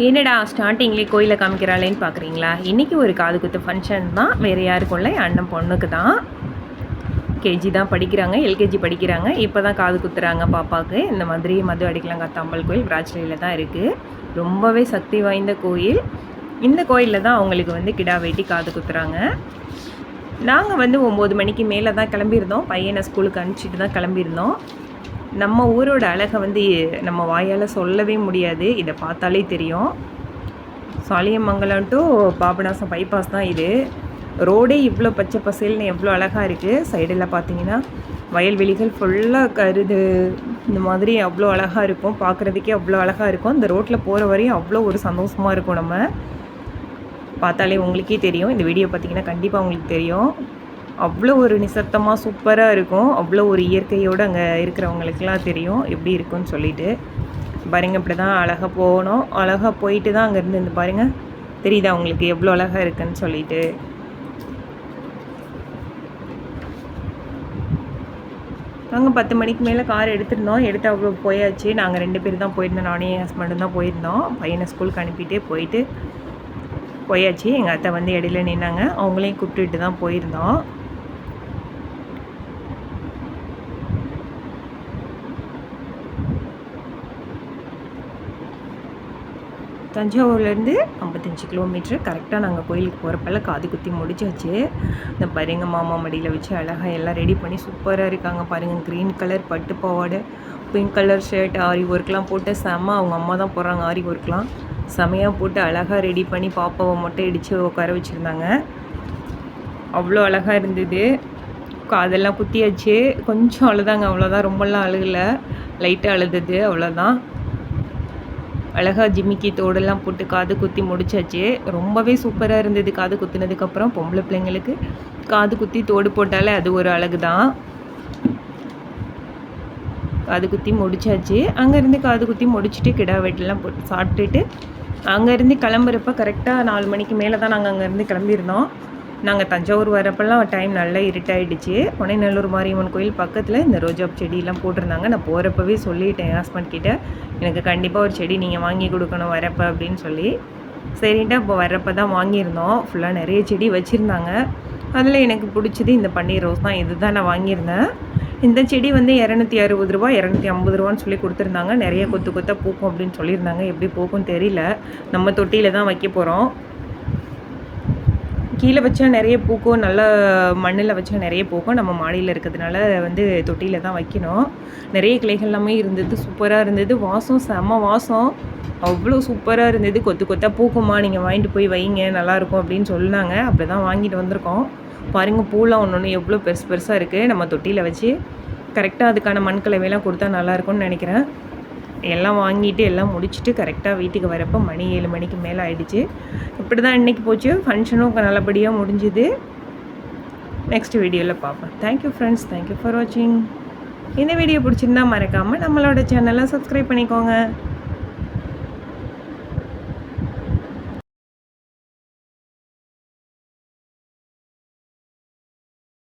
என்னடா ஸ்டார்டிங்லேயே கோயிலை காமிக்கிறாளேன்னு பார்க்குறீங்களா இன்றைக்கி ஒரு காது குத்து ஃபங்க்ஷன் தான். வேறு யாருக்கும் இல்லை என் அண்ணன் பொண்ணுக்கு தான். கேஜி தான் படிக்கிறாங்க எல்கேஜி படிக்கிறாங்க. இப்போ தான் காது குத்துறாங்க பாப்பாவுக்கு. இந்த மாதிரி மது அடிக்கலாங்காத்தம்பல் கோயில் விராஜ்லையில் தான் இருக்குது ரொம்பவே சக்தி வாய்ந்த கோயில். இந்த கோயிலில் தான் அவங்களுக்கு வந்து கிடா வெட்டி காது குத்துறாங்க. நாங்கள் வந்து ஒம்பது மணிக்கு மேலே தான் கிளம்பியிருந்தோம். பையனை ஸ்கூலுக்கு அனுப்பிச்சிட்டு தான் கிளம்பியிருந்தோம். நம்ம ஊரோட அழகை வந்து நம்ம வாயால் சொல்லவே முடியாது. இதை பார்த்தாலே தெரியும். சாலியமங்கலம் டு பாபநாசம் பைபாஸ் தான் இது. ரோடே இவ்வளோ பச்சை பசேல்னு எவ்வளோ அழகாக இருக்குது சைடில் பார்த்தீங்கன்னா வயல்வெளிகள் ஃபுல்லாக கருது. இந்த மாதிரி அவ்வளோ அழகாக இருக்கும். பார்க்குறதுக்கே அவ்வளோ அழகாக இருக்கும். இந்த ரோட்டில் போகிற வரையும் அவ்வளோ ஒரு சந்தோஷமாக இருக்கும் நம்ம. பார்த்தாலே உங்களுக்கே தெரியும். இந்த வீடியோ பார்த்தீங்கன்னா கண்டிப்பாக உங்களுக்கு தெரியும். அவ்வளோ ஒரு நிசப்தமாக சூப்பராக இருக்கும். அவ்வளோ ஒரு இயற்கையோடு அங்கே இருக்கிறவங்களுக்கெல்லாம் தெரியும் எப்படி இருக்குன்னு சொல்லிட்டு. பாருங்க இப்படி தான் அழகாக போகணும். அழகாக போயிட்டு தான் அங்கேருந்து இந்த பாருங்கள் தெரியுதா உங்களுக்கு எவ்வளோ அழகாக இருக்குன்னு சொல்லிட்டு. நாங்கள் பத்து மணிக்கு மேலே கார் எடுத்திருந்தோம். எடுத்து அவ்வளோ போயாச்சு. நாங்கள் ரெண்டு பேர் தான் போயிருந்தோம். நானே என் ஹஸ்பண்டும் தான் போயிருந்தோம். பையனை ஸ்கூலுக்கு அனுப்பிட்டே போயிட்டு போயாச்சு. எங்கள் அத்தை வந்து இடையில நின்னாங்க. அவங்களையும் கூப்பிட்டுட்டு தான் போயிருந்தோம். தஞ்சாவூர்லேருந்து ஐம்பத்தஞ்சு கிலோமீட்ரு கரெக்டாக நாங்கள் கோயிலுக்கு போகிறப்பெல்லாம் காது குத்தி முடிச்சாச்சு. இந்த பாருங்க மாமா மடியில் வச்சு அழகாக எல்லாம் ரெடி பண்ணி சூப்பராக இருக்காங்க பாருங்கள் க்ரீன் கலர் பட்டு பாவாடை பிங்க் கலர் ஷர்ட் ஆரி ஒர்க்லாம் போட்டு செம்ம அவங்க அம்மா தான் போடுறாங்க ஆரி ஒர்க்லாம் செமையாக போட்டு அழகாக ரெடி பண்ணி பாப்பாவை மட்டும் இடித்து உட்கார வச்சுருந்தாங்க. அவ்வளோ அழகாக இருந்தது. காதெல்லாம் குத்தியாச்சு. கொஞ்சம் அழுதாங்க அவ்வளோதான். ரொம்பலாம் அழுகலை. லைட்டாக அழுதது அவ்வளோதான். அழகாக ஜிமிக்கி தோடெல்லாம் போட்டு காது குத்தி முடிச்சாச்சு. ரொம்பவே சூப்பராக இருந்தது காது குத்தினதுக்கப்புறம் பொம்பளை பிள்ளைங்களுக்கு. காது குத்தி தோடு போட்டாலே அது ஒரு அழகு தான் காது குத்தி முடிச்சாச்சு. அங்கேருந்து காது குத்தி முடிச்சுட்டு கிடா வெட்டெல்லாம் போட்டு சாப்பிட்டுட்டு அங்கேருந்து கிளம்புறப்ப கரெக்டாக நாலு மணிக்கு மேலே தான் நாங்கள் அங்கேருந்து கிளம்பியிருந்தோம். நாங்கள் தஞ்சாவூர் வரப்பெல்லாம் டைம் நல்லா இருட்டாயிடுச்சு. பொன்னைநல்லூர் மாரியம்மன் கோயில் பக்கத்தில் இந்த ரோஜா செடியெல்லாம் போட்டிருந்தாங்க. நான் போகிறப்பவே சொல்லிட்டேன் ஹஸ்பண்ட் கிட்ட எனக்கு கண்டிப்பாக ஒரு செடி நீங்கள் வாங்கி கொடுக்கணும் வரப்ப அப்படின்னு சொல்லி. சரின்ட்டு இப்போ வரப்போ தான் வாங்கியிருந்தோம். ஃபுல்லாக நிறைய செடி வச்சுருந்தாங்க. அதில் எனக்கு பிடிச்சது இந்த பன்னீர் ரோஸ் தான். இது தான் நான் வாங்கியிருந்தேன். இந்த செடி வந்து இரநூத்தி அறுபது ரூபா இரநூத்தி ஐம்பது ரூபான்னு சொல்லி கொடுத்துருந்தாங்க. நிறைய கொத்து கொத்தாக பூக்கும் அப்படின்னு சொல்லியிருந்தாங்க. எப்படி பூக்கும் தெரியல. நம்ம தொட்டியில் தான் வைக்க போகிறோம் கீழே வச்சா நிறைய பூக்கும் நல்ல மண்ணில் வச்சா நிறைய பூக்கும். நம்ம மாடியில் இருக்கிறதுனால வந்து தொட்டியில் தான் வைக்கணும். நிறைய கிளைகள் எல்லாமே இருந்தது சூப்பராக இருந்தது. வாசம் செம்ம வாசம். அவ்வளோ சூப்பராக இருந்தது. கொத்து கொத்தாக பூக்குமா நீங்கள் வாங்கிட்டு போய் வைங்க நல்லாயிருக்கும் அப்படின்னு சொன்னாங்க. அப்படி தான் வாங்கிட்டு வந்திருக்கோம். பாருங்கள் பூலாம் ஒன்று ஒன்று எவ்வளோ பெருசு பெருசாக இருக்குது நம்ம தொட்டியில் வச்சு கரெக்டாக அதுக்கான மண் கலவையெல்லாம் கொடுத்தா நல்லாயிருக்கும்னு நினைக்கிறேன். எல்லாம் வாங்கிட்டு எல்லாம் முடிச்சுட்டு கரெக்டாக வீட்டுக்கு வரப்போ மணி ஏழு மணிக்கு மேலே ஆயிடுச்சு. இப்படி தான் இன்றைக்கி போச்சு ஃபங்க்ஷனும் நல்லபடியாக முடிஞ்சுது. நெக்ஸ்ட் வீடியோவில் பார்ப்பேன் தேங்க்யூ ஃப்ரெண்ட்ஸ் தேங்க்யூ ஃபார் வாட்சிங் இந்த வீடியோ பிடிச்சிருந்தா மறக்காமல் நம்மளோட சேனலை சப்ஸ்கிரைப் பண்ணிக்கோங்க.